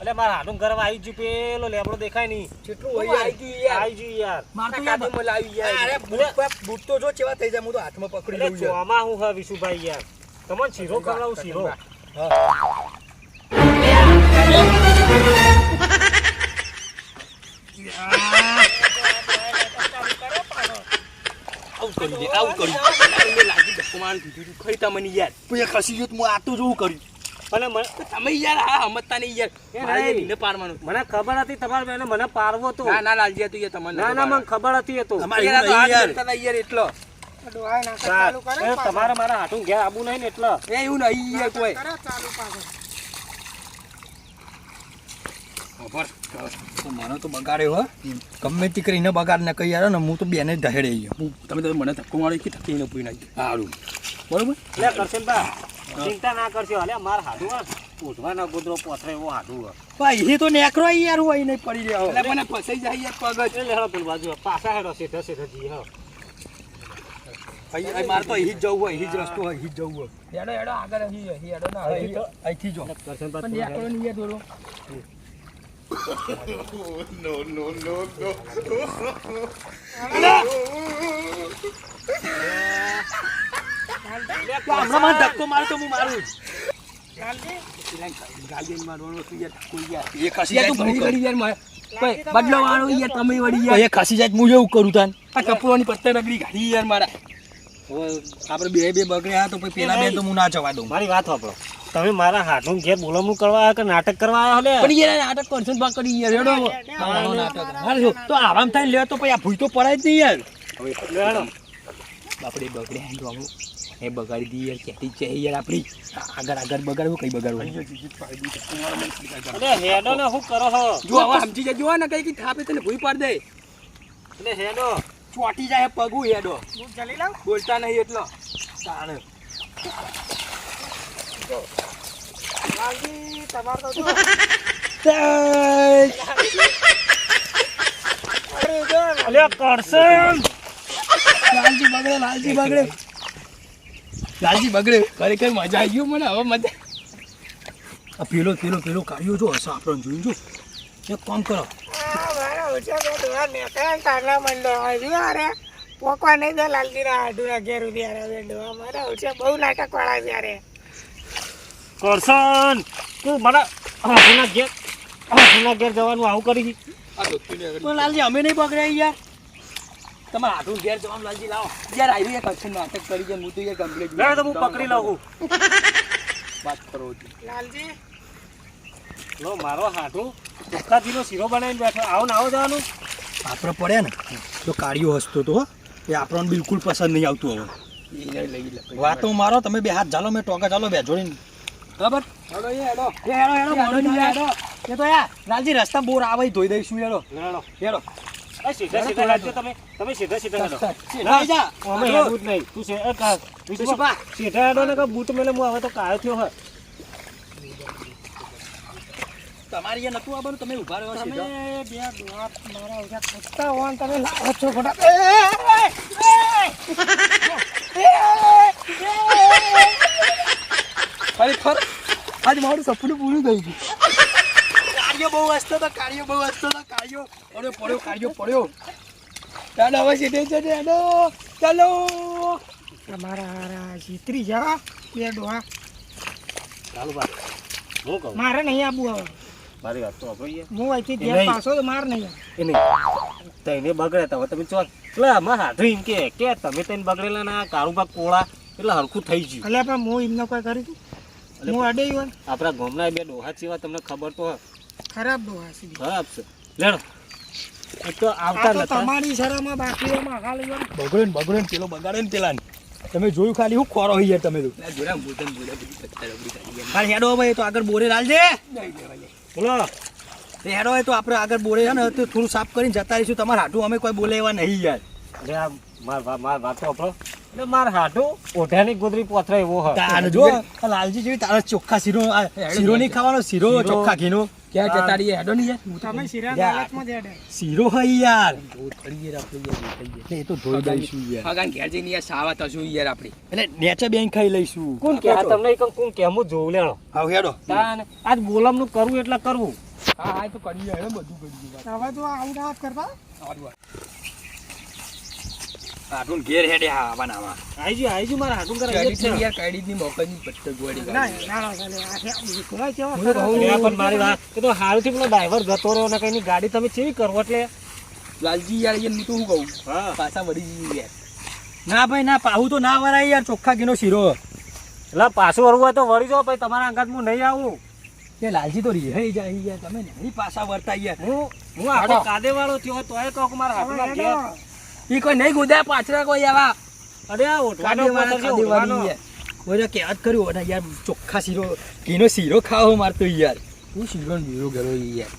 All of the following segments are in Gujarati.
એટલે મારા હાડું ઘર આવી ગયું પેલો લેબડો દેખાય નહીં. કેટલું હોય યાર. આવી ગયું યાર. માર તો યાદ યાર આવી યાર. અરે બૂટ બૂટ તો જો ચેવા થઈ જાય હું તો હાથમાં પકડી લઉં છું આમાં હું હા વિશુભાઈ યાર. તમને શીરો ખવડાવું શીરો. આવું કરી દે આવું કરી લાગી દીધું ખરી તમને યાર. એ ખસી ગયું તો હું આ તો જોવું કર્યું અને મને તો તમે યાર હા સમજતા નહીં યાર. એ મારે નહીં. નીને પાડવાનું મને ખબર હતી તમારે બેને મને પારવો તો ના ના લાલજી તું યાર તમને ના ના મને ખબર હતી એ તો. યાર. એટલો. તમારે મારા હાથું ઘેર નહીં ને એટલે. એ એવું નહીં યાર કોઈ. કરે ચાલુ પાછળ ખબર તો મને તો બગાડ્યો હો. ગમે તે કરીને બગાડ ને કહી યાર ને હું તો બેને ધહેડે ઢહેડે ગયો તમે તો મને ધક્કો મારી કે ધક્કી ને પૂરી નાખી સારું. બરોબર? કરશે બા ચિંતા ના કરશો અલે માર હાડું હા. ઉઠવાના ગોદરો પોથરે એવો હાડું હા. ભાઈ એ તો નેકરો યાર હોય અહીં નહીં પડી રહ્યો. એટલે મને ફસાઈ જાય યાર પગ એટલે હેડો પેલી બાજુ પાછા હેડો સીધા સીધા જી હા. અહીં મારે તો અહીં જ જવું હોય અહીં જ રસ્તો હોય અહીં જ જવું હોય. હેડો હેડો આગળ અહીં અહીં હેડો ના અહીં તો- અહીંથી જો. પણ નેકરો નહીં યાર થોડો no, no, no, no. મારો તો હું મારું જ. ગાડીને મારવાનો તું યાર ધક્કો યાર. એ ખસી જાય તું ઘડી ઘડી યાર માર. કોઈ બદલો વાળો યાર તમે વળી યાર. એ ખસી જાય તો હું એવું કરું તાન આ પત્તર નગરી ગાડી યાર મારા હવે આપણે બે બે બગડ્યા તો પછી પેલા બે તો હું ના જવા દઉં મારી વાત સાંભળો તમે મારા હાથું ઘેર બોલમું કરવા આવ્યા કે નાટક કરવા આવ્યા પણ યાર નાટક કરશો તો કરી યાર હેડો નાટક હાલ જો, તો આરામ થાય લે તો પછી આ ભૂઈ તો પડાય જ નહીં યાર. આપણે બગડે એ બગાડી દી યાર કેટી છે યાર આપણી. આગળ આગળ બગાડવું કઈ બગાડવું અરે હેડો ને શું કરો છો? જો હવે સમજી જજો ને કઈ કઈ થાપે તને ભૂઈ પાડ દે. એટલે હેડો. ચોટી જાય પગું હેડો. જલી લાવ. બોલતા નહીં એટલો. તાણે. તમારે તો જો. અરે કરશે લાલજી બગડે લાલજી બગડે. લાલજી બગડે ખરેખર મજા આવી ગયો મને હવે મજા આ પેલો પેલો પેલો કાઢ્યો જો હશે આપણને જોયું જો. એક કામ કરો. પોકવા નહીં દે લાલજીના હાડુના ઘેર ઉધી ઓછા બહુ નાટક વાળા છે અરે. કરશન તું મારા હાથુના ઘેર હાથુના ઘેર જવાનું આવું કરી પણ લાલજી અમે નહીં પકડાય યાર. તમારા હાથું ઘેર જવાનું લાલજી લાવો. યાર આવી એક અક્ષર નાટક કરી ગયા હું તો યાર કમ્પ્લીટ લે તો હું પકડી લઉં. વાત કરો લાલજી. લો મારો હાથું ચોખ્ખાજીનો શીરો બનાવીને બેઠો. આવો ને આવો જવાનું. આપણે પડ્યા ને તો કાળિયો હસતો તો હો. એ આપણને બિલકુલ પસંદ નહીં આવતું હવે. વાતો મારો તમે બે હાથ ચાલો મેં ટોકા ચાલો બે જોડીને. બરાબર? હેડો હેડો. હેડો હેડો હેડો એ તો યાર લાલજી રસ્તા બોર આવે ધોઈ દઈશું હેડો. લેડો હેડો. એ સીધા સીધા હેડજો તમે તમે સીધા સીધા હેડો અમે હેડવું જ નહીં. તું છે- એ કા- વિશુભા, સીધા હેડો ને બૂટ મેલે હું હવે તો કાયો થયો હોય. તમારી એ નતું આવવાનું? તમે ઊભા રહ્યો તમે બે ડોહા મારા તમે લાવો છો ખોટા એ, એ, એ, એ, ખરેખર આજ મારું સપનું પૂરું થઈ ગયું. કાર્યો બહુ હસતો હતો કાર્યો બહુ હસતો હતો કાર્યો. પડ્યો પડ્યો કાર્યો પડ્યો. ચાલો હવે સીધે છે હેડો ચાલો. તમારા જીતરી જા બે ડોહા ચાલો બા હું કહું? મારે નહીં આબુ હવે મારી વાત તો આપણી હું અહીંથી ઘેર પાછો તો માર નહીં એ નહીં. તઈને બગડે તો તમે ચો એટલે અમારા હાથું એમ કે કે તમે તઈને બગડેલા ના કાળુભાગ કોળા એટલે હરખું થઈ ગયું. એટલે પણ હું એમને કોઈ કર્યું તું હું અડે હોય. આપણા ગામના બે ડોહા જેવા તમને ખબર તો. ખરાબ ડોહા સીધી. ખરાબ છે. લેડો એક તો આવતા નતા. તમારી શરમમાં બાકીઓમાં હાલ બગડે ને બગડે ને પેલો બગાડે ને પેલા તમે જોયું ખાલી હું ખોરો હોય યાર તમે તો. ખાલી હેડો ભાઈ તો આગળ બોરે લાલજે. બોલો. હેડો હોય તો આપણે આગળ બોરે છે ને તો થોડું સાફ કરીને જતા રહીશું. તમારા હાટું અમે કોઈ બોલે એવા નહીં યાર. અરે આ માર માર વાતો આપણો એટલે માર હાથું ઓઢાની ગોદરી પોથરા એવો હોય જો લાલજી જેવી તારા ચોખ્ખા શીરો શીરો નહીં ખાવાનો શીરો શીરો. ચોખ્ખા ઘીનો. ક્યાં. જતા રહીએ? હેડો નહીં યાર. તમે શિરા યાર. હાલતમાં જ અડે શીરો હોય યાર. એ તો ધોઈ દઈશું યાર. ફગાન ઘેર જઈને યાર સાવા થશું યાર આપણી. એટલે નેચે બેન ખાઈ લઈશું. કોણ કે? આ તમને કોણ કે? હું જોઉં લેણો. હા હેડો. તાન આજ બોલમનું કરવું એટલે કરવું. હા હા એ તો કરીએ હેડો બધું કરીએ. વાત. હવે તો આવું ના કરતા? સારું. આટલું ઘેર હેડે હા આવા આવા આઈજી આઈજી મારા હાટુન કરે એ કાઢી છે. યાર કાઢી મોકલની પટ્ટો ગોળી ના. ના ના. કોઈ કેવો પણ મારી વાત. કે તો હાલથી પેલો ડ્રાઈવર ગતો રહ્યો ને કઈની ગાડી તમે ચેવી કરો એટલે? લાલજી યાર હું તો હું કહું? હા. પાછા વળી જઈએ યાર. ના ભાઈ ના પાહુ તો ના વરાય યાર ચોખ્ખા ઘીનો શીરો. એટલે પાછું વળવું હોય તો વળી જાઓ પછી તમારા અંગાત હું નહીં આવું. કે લાલજી તો રિહાઈ જાય યાર તમે નહીં પાછા વરતા યાર. હું હું આખો કાદે વાળો થયો તોય કોક મારા હાથમાં હેડો. ઈ કોઈ નહીં ગોદા પાછળ કોઈ આવા. અરે છે, કહેવા જ કર્યું અને યાર ચોખ્ખા શીરો ઘીનો શીરો ખાવો મારતો યાર. હું શીરો બીરો ગયો યાર.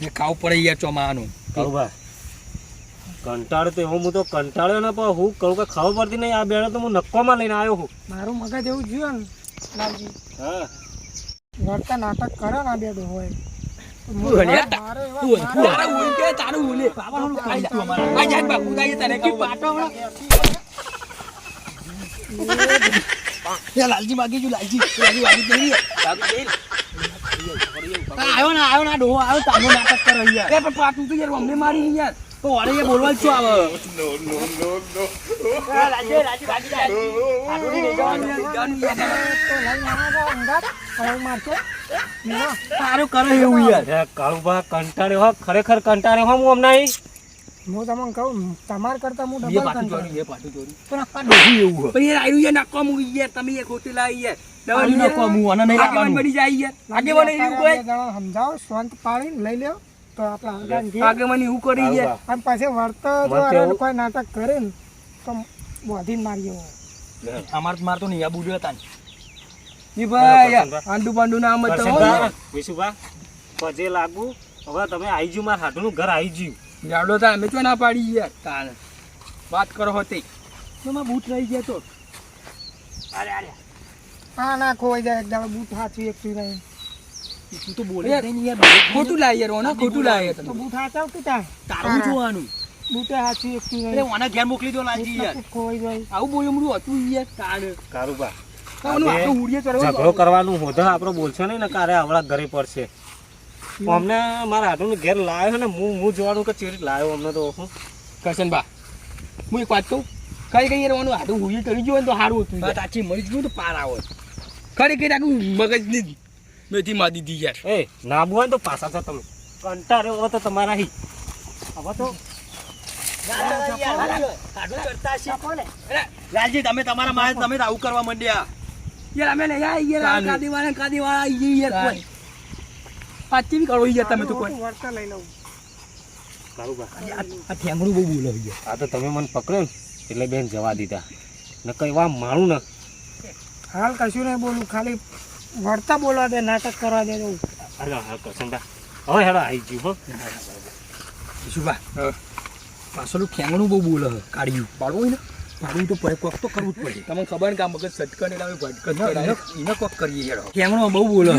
ને ખાવું પડે યાર ચોમાનું. ભાઈ કંટાળો તો એવો હું તો કંટાળ્યો ને પણ હું કહું કે ખબર પડતી નહીં આ બેડો તો હું નક્કોમાં લઈને આવ્યો હું મારું મગજ એવું થયું ને લાલજી. હા. નાટક કરે ને આ બે હોય. લાલજી માગી જો લાલજી આવ્યો ને આવ્યો ના, ડોહો આવ્યો તારો નાટક કરો યાર પણ પાટું તો યાર અમને મારી યાર તો વાળે યાર બોલવા શું આવે? તો લઈને આવા અંગાત હવે મારશે. ના, સારું કરો એવું યાર. અરે કાળુભા કંટાળ્યો હો ખરેખર કંટાળ્યો હો હું હમણાં હું તમને કહું તમાર કરતા હું એ ડબલ કંટાળ્યો. કંટાળો. એ પાછું ચોરી પણ આ ડોહું એવું હોય. પણ યાર આયુ યાર નાખવા મૂકી યાર તમે યાર ખોટી લાવી યાર. આનું નાખવા હું, અને નહીં લાગવાનું. બની જાય યાર. લાગે આગેવાન એવું કોઈ સમજાવો શાંત પાડી લઈ લ્યો. તો આપણા આગળ. આગેવાન એવું કરી જાય અને પછી વર્તો જો તો કોઈ નાટક કરે ને તો બોધીને મારી જવો અમાર માર તો નહીં આ બુડ્યો હતા ને. ઈ ભાઈ. આંડુ પાંડુ ના મત તો વિશુભા પજે લાગુ હવે તમે આવી ગયું મારા હાટુનું ઘર આવી ગયું જાડો તા અમે તો ના પાડી યાર તાને વાત કરો હોતે. એમાં બૂટ રહી ગયા તો. અરે અરે. હા ના ખોવાઈ જાય એક દાડો બૂટ હાચવી એક સુઈ નહીં તું તો બોલે નહીં યાર ખોટું લાય યાર ઓના ખોટું લાય. તો બૂટ હાચાવ કે તાર તારું જોવાનું? બૂટે હાચી એક અરે ઓના ઘેર મોકલી દો લાજી યાર. નકું ખોવાઈ આવું બોલ્યું મરું હતું યાર કાડ ઉડીએ ઝઘડો કરવાનું હોધો આપણો બોલશો નહીં ને કારે આવડા ઘરે પડશે. અમને મારા હાટુનું ઘેર લાવ્યો ને હું હું જોવાનું કે ચેરી લાવ્યો અમને તો હું? કરશન બા હું એક વાત કહું. કઈ કઈ યાર ઓનું હાથું ઉડીએ કરી ગયું હોય ને તો સારું હતું. સાચી મરી ગયું તો પાર આવે. ખરી કઈ આખું મગજની મેથી માં દીધી યાર. એ ને તો પાછા છો તમે. કંટાળ્યો હવે તો તમારા હી. હવે તો. લાલજી તમે તમારા મારે તમે આવું કરવા માંડ્યા. યાર અમે આ યાર તાણ. કાદી વાળા કાદી વાળા આઈ યાર કોઈ. પાછી બી કરો યાર તમે તો કોઈ? હું લઈ લઉં આ ઠેંગણું બહુ બોલે યાર. આ તો તમે મને પકડ્યો એટલે બેન જવા દીધા. ન કઈ વા મારું ને. હાલ કશું નહીં બોલું ખાલી વર્તા બોલવા દે નાટક કરવા દે એવું અરે હા કરશનભા હવે હેડો આવી ગયું હો. શું બા પાછળનું ઠેંગણું બહુ બોલે કાઢ્યું પાડવું હોય ને પાડવું તો કોક તો કરવું જ પડે. તમને ખબર ને કે આ મગજ સટકન એટલે ભટકન એને- કોક કરીએ હેડો. ખેંગણું બહુ બોલે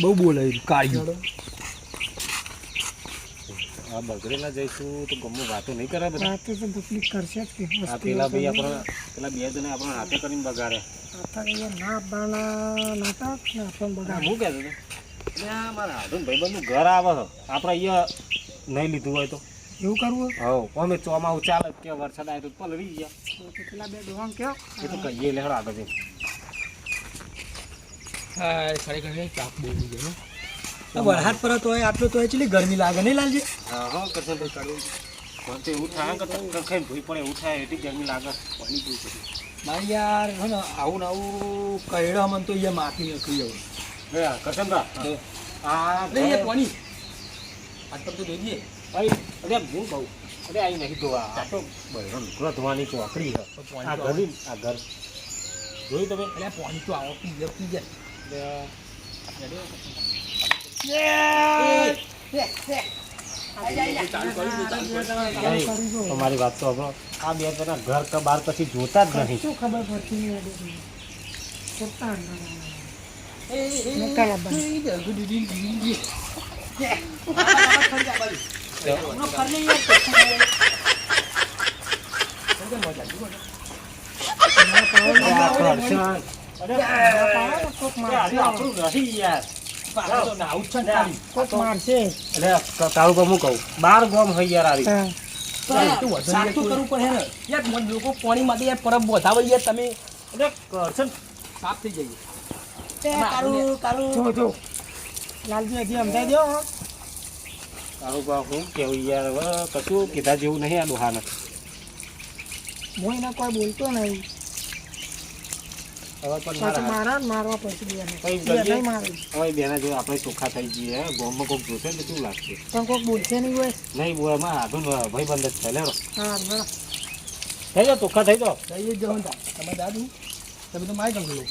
બહુ બોલે કાઢ્યું આ બગડેલા જઈશું તો ગમો વાતો નહીં કરે બધા? વાતો તો તકલીફ કરશે જ કે આ પેલા ભાઈ આપણા પેલા બે જણા આપણા હાથે કરીને બગાડે. આતા કહીએ ના બાણા નાતા ને આપણ હા, બગાડ હું કહેતો હતો? એટલે આ મારા ભાઈ ભાઈબંધનું ઘર આવે છે. આપણે અહીંયા નહીં લીધું હોય તો. એવું કરવું હવ અમે ચોમાઉ ચાલે કે વરસાદ આવે તો પલળી ગયા. પેલા બે ડોહાને કહો એ તો કહીએ લેહડ આગળ જઈ હા ખરેખર ચાપ તાપ બહુ ગયો, હો. વરસાદ પર તો આટલો તો ચેટલી ગરમી લાગે? નહીં લાલજી? હા હા કરશે ભાઈ કાઢું. મને તો એવું થાય કે ખાઈને ભૂઈ પડે એવું થાય એટલી ગરમી લાગે. પાણી પીવું પડે મારે યાર હે ને આવું ને આવું કહેડા મને તો અહીંયા માફી નથી જવું લે કરશનભા આ અરે યાર પાણી. આ તક તો જોઈએ ભાઈ અરે હું કહું અરે અહીં નહીં ધોવા. આ તો બહેરો નીકળો ધોવાની ચોકડી છે. આ ઘર આ ઘર. જોયું તમે? અરે પાણી તો આવો પી જાય પી જાય તમારી વાત તો આપણો આ બે તેના ઘર તો બહાર પછી જોતા જ નહીં શું ખબર પડતી. આપણું નહીં યાર બાર ગોમ હોય યાર આવી કરવું પડે યાર લોકો પાણી માટે યાર પરબ યાર તમે. એટલે સાફ થઈ જઈએ કાળું કાળું. જો જો. લાલજી હજી સમજાઈ દો હો. બા હું કેવું યાર હવે કશું કીધા જેવું નહીં આ ડોહાને હું એના કોઈ બોલતો નહીં. મારા મારવા પછી? મારે. હવે બેના જો આપણે ચોખ્ખા થઈ જઈએ હે, ગોમમાં કોઈક જોશે ને તો કેવું લાગશે? પણ કોક બોલશે નહીં હોય. નહીં બોય એમાં આધુન ભાઈ બંધ જ હા થઈ જાઓ ચોખ્ખા થઈ જાઓ જઈએ જ જવાનું તમે દાદુ તમે તો મારી કંકલો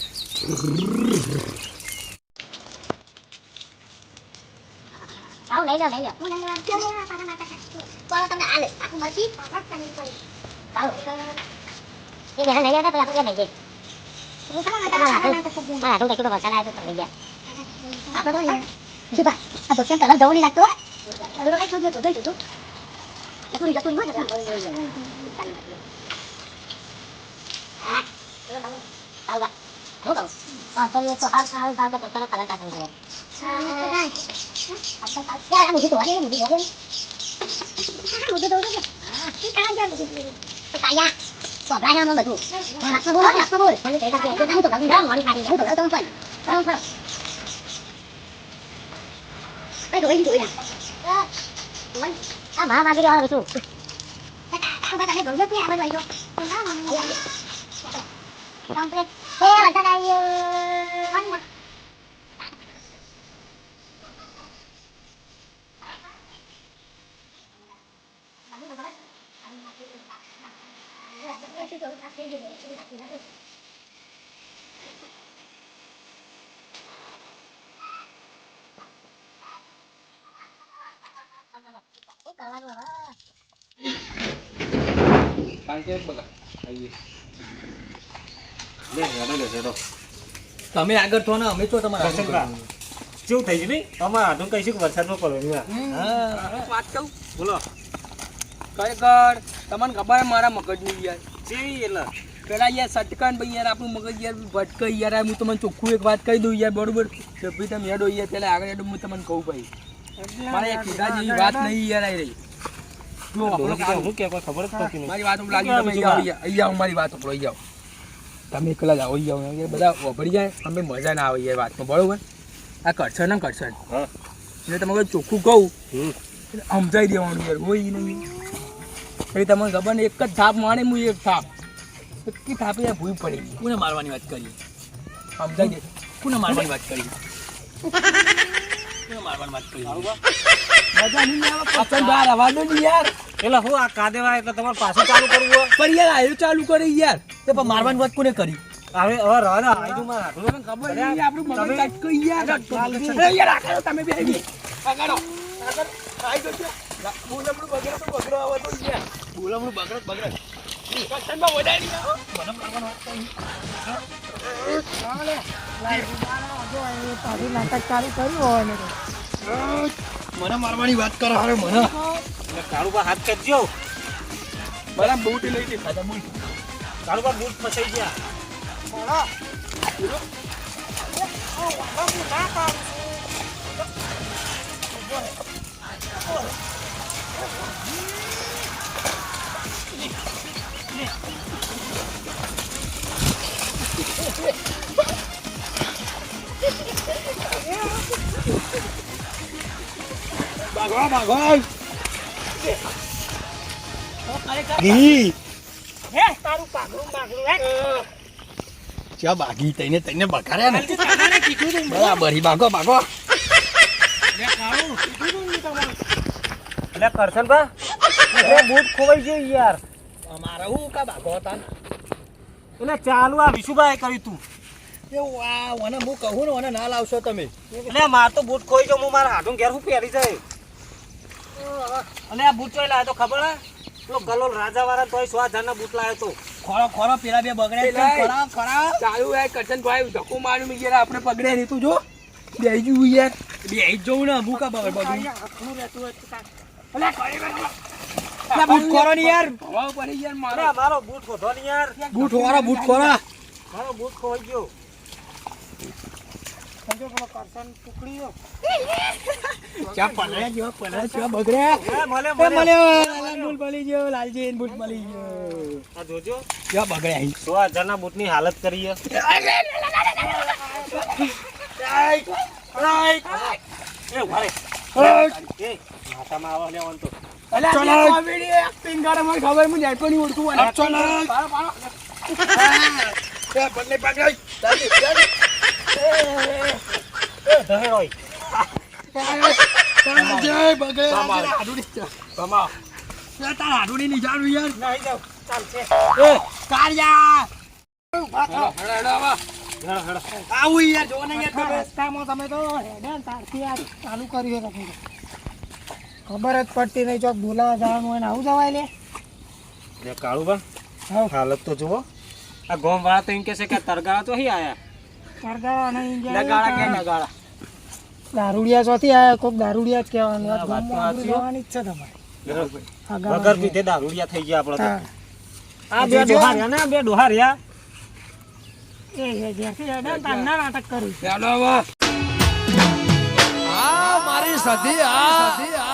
આવું લઈ લો લઈ જાઓ તમને આલે આખું મરચી? આવો એ બેન લઈ આવ્યા તો આપણે લઈ જઈએ. મારા હાથું દેખ્યું તો વરસાદ આવ્યો તો લઈ ગયા આપણે તો નહીં શું બા આ તો કેમ તરફ જવું નહીં લાગતું હવે તો કઈ શોધ્યો તો જોઈ તું તું જતું નહીં આવું હું કહું હા તો એ તો હાલ હાલ ભાગ સોબરા ના બધું નાસ્તો બોલ નાસ્તો બોલ હું તો મોડી ખાડી હું તો તો પણ પણ પણ એ તો એ તો યા મન આ મા માગી રહ્યો છું ને ગંગા કે આ બધું આયો કમ્પ્લીટ હે વટા આયો લે હેડો લે હેડો તમે આગળ છો ને અમે તો તમારા કેવું થઈ ગયું નહીં? હાથું કઈ કહીશું કે વરસાદમાં પડવાનું હા. વાત કહું? બોલો. ખરેખર તમને ખબર મારા મગજની યાર એટલે પેલા યાર સટકાન ભાઈ યાર આપણું મગજ યાર ભટકાઈ યાર. હું તમને ચોખ્ખું એક વાત કહી દઉં યાર બરોબર? કે ભાઈ તમે હેડો યાર પેલા આગળ હેડો હું તમને કહું ભાઈ. મારે એક કીધા જેવી વાત નહીં યાર આવી રહી. જો આપણો કે કોઈ ખબર જ પડતી મારી વાત ઉપર લાગી તમે અહીંયા આવો, મારી વાત ઉપર અહીંયા આવો. તમે એકલા જ આવો. અહીંયા યાર બધા વભળી જાય અમે મજા ના આવે યાર વાતમાં બરોબર? આ કરશન ને કરશન હા. એટલે તમે ચોખ્ખું કહું. સમજાઈ દેવાનું યાર હોય ઈ નહીં. એટલે તમને ખબર ને એક જ થાપ મારે હું એક થાપ. એટલી થાપે ભૂલ પડી. કોને મારવાની વાત કરી? સમજાય કોને મારવાની વાત કરી? કોને મારવાની વાત કરી? મજા નહીં આવે કરશન બહાર આવવા દો ને યાર. એટલે હું આ કાદેવા એટલે તમારે પાછું ચાલુ કરવું પણ યાર આયુ ચાલુ કરે યાર. તે પણ મારવાની વાત કોને કરી? હવે હવે રહો આયુ મારા હાથું ખબર નહીં આપણું મગજ તમે- યાર. તમે- અરે યાર આગળ તમે બે આગળ આગળ આઈ જજો બોલમણું બગડે તો બગડો આવે તો યાર બોલમણું બગડે બગડે. કરશનમાં વધારી આવો. તારી નાટક ચાલુ કર્યું હોય ને મને મારવાની વાત કરો હારે મને. કાળુબા હાથ કરજો. મારા બૂટ લઈ દે ખાધા બૂટ કાળુબા બૂટ ફસાઈ ગયા. ભાગો ભાગો ઈ હે તારું પાઘડું બાઘડું હે ચા બાગી તઈને તઈને બકાર્યા ને તને કીધું તું બરાબર કરશન બા એટલે બૂટ ખોવાઈ ગયો યાર. અમારા હું કા ભાગો હતા એટલે ચાલુ આ વિશુભાઈ કર્યું તું. એ વાહ મને હું કહું ને મને ના લાવશો તમે. એટલે માર તો બૂટ ખોઈ ગયો હું મારા હાથું ઘેર હું પહેરી જાય. અને આ બૂટ ચોય લાવ્યો તો ખબર હે? પેલો કલોલ રાજા વાળા તોય સો હજારના બૂટ લાવ્યો તો. ખોરો ખોરો પેલા બે બગડે ખોરા ખોરા ચાલુ યાર કરશન ભાઈ ધક્કો માર્યું મેં યાર આપણે પકડ્યા નહીં તું જો. બેહી જવું યાર. બે ઈ જ જોઉં ને અમુક બગડ બગડું બૂટ ખોરો ને યાર પડી યાર મારો મારો બૂટ ખોધો ને યાર બૂટ ખોરા બૂટ ખોરા મારો બૂટ ખોઈ ગયો સમજો પેલો ચા પલળ્યા જેવા પલળ્યા જેવા બગડ્યા મળે મળે મળ્યો મળી ગયો લાલજી બુટ મળી ગયો આ જોજો જેવા બગડ્યા અહીં. સો હજારના બૂટની હાલત કરી છે. એ ઊભા. માથામાં આવા લેવાનું તો કરે, ખબર ઓળખું બંને પકડાય. હોય. જય તારા હાડુડી ની જાડું યાર. નહીં જાઉં. ચાલશે એ કાળિયા. હેડો, હેડો, હેડો, આવા. હેડો, હેડો. આવું યાર જો ને યાર તમે રસ્તામાં તમે તો હેડે તારથી આ ચાલુ તમે ખબર જ પડતી નહીં ચોક બોલાવા જવાનું હોય ને આવું જવાય લે. લે કાળુબા હા. હાલત તો જુઓ. આ ગોમ વાળા તો એમ કે છે કે તરગાળા તો અહીં આયા. તરગાળા નહીં નગાળા કે નગાળા. દારૂડિયા ચોથી આયા કોક દારૂડિયા જ કહેવાનું આ જ છે તમારે. વગર પીધે દારૂડિયા થઈ ગયા આપણે આ બે ડોહાર્યા ને બે ડોહાર્યા. એ એ ઘેરથી હેડે ને તારના નાટક કર્યું ચાલો આવા. આ. મારી સધી આ.